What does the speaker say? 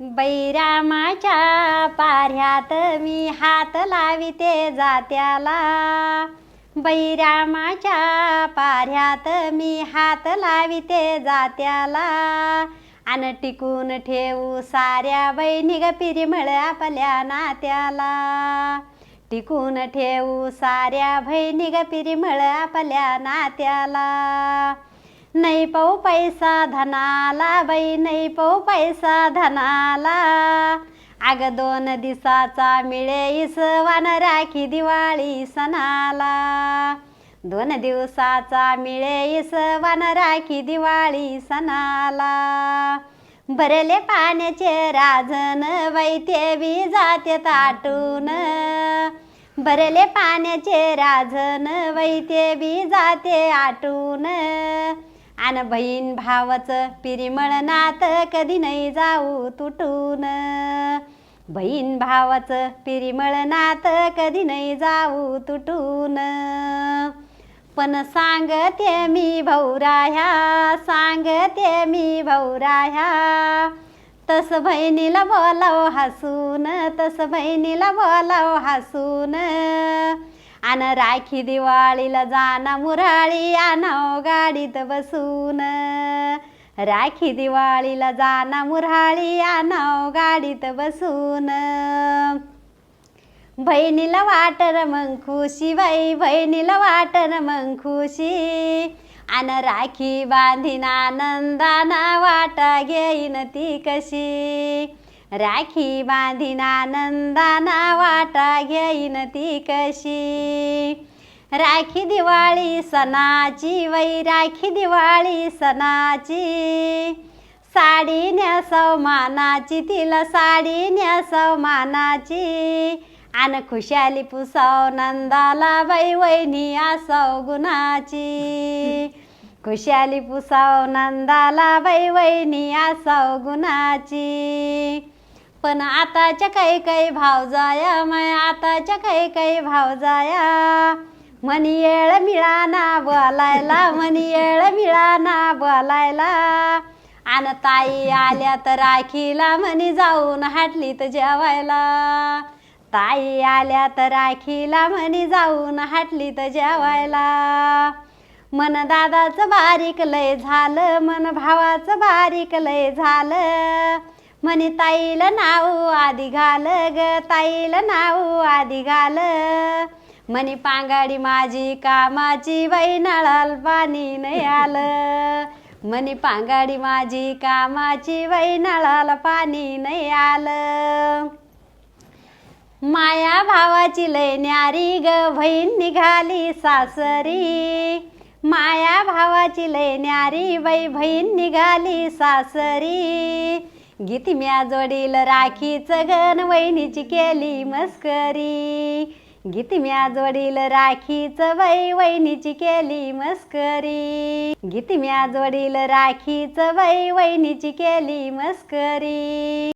बैरामाच्या पाऱ्यात मी हात लाविते जात्याला. बैरामाच्या पाऱ्यात मी हात लाविते जात्याला. आणि टिकून ठेवू साऱ्या बहिणी ग पिरिमळ आपल्या नात्याला. टिकून ठेवू साऱ्या बहिणी ग पिरिमळ आपल्या नात्याला. नाही पाऊ पैसा धनाला बाई नाही पाऊ पैसा धनाला. अग दोन दिसाचा मिळे इसवान राखी दिवाळी सणाला. दोन दिवसाचा मिळे इसवान राखी दिवाळी सणाला. भरले पाण्याचे राजन वैते बी जाते ताटून. भरले पाण्याचे राजन वैते बी जाते आटून. आन बहीण भावाचं पिरिमळ नात कधी नाही जाऊ तुटून. बहीण भावाचं पिरिमळ नात कधी नाही जाऊ तुटून. पण सांगते मी भाऊराह्या सांगते मी भाऊराह्या तस बहिणीला बोलाव हसून तस बहिणीला बोलाव हसून. आन राखी दिवाळीला जाना मुराळी आणाव गाडीत बसून. राखी दिवाळीला जाना मुराळी आणाव गाडीत बसून. बहिणीला वाटर मग खुशी बाई बहिणीला वाटर मग खुशी. आन राखी बांधीन आनंदाना वाटा घेईन ती कशी. राखी बांधीन आनंदाना वाटा घेईन ती कशी? राखी दिवाळी सणाची वै राखी दिवाळी सणाची. साडी न्यासव मानाची तिला साडी न्यासव मानाची. आन खुशाली पुसाव नंदाला बाई वैनी आसव गुणाची. खुशाली पुसाव नंदाला बाई वैनी आसव गुणाची. पण आताच्या काही काही भाव जाया माय आताच्या काही काही भाव जाया. मनी येळ मिळाना बोलायला मनी येळ मिळाना बोलायला. आन ताई आल्या तर राखीला म्हणी जाऊन हाटली तर जेवायला. ताई आल्या तर राखीला म्हणी जाऊन हाटली तर जेवायला. मन दादाचं बारीक लय झालं मन भावाचं बारीक लय झालं. म्हणे ताईला नाव आधी घाल ग ताईला नाव आधी घाल. म्हणे पांगाडी माझी कामाची बाई नळाल पाणी नाही आलं. म्हणे पांगाडी माझी कामाची बाई नळाला पाणी नाही आलं. माया भावाची लय न्यारी ग बहीण निघाली सासरी. माया भावाची लय न्यारी बाई बहीण निघाली सासरी. गीत म्या जोडील राखीचं गण वहिनीची केली मस्करी. गीत म्या जोडील राखीचं बाई वहिनीची केली मस्करी. गीत म्या जोडील राखीचं बाई वहिनीची केली मस्करी.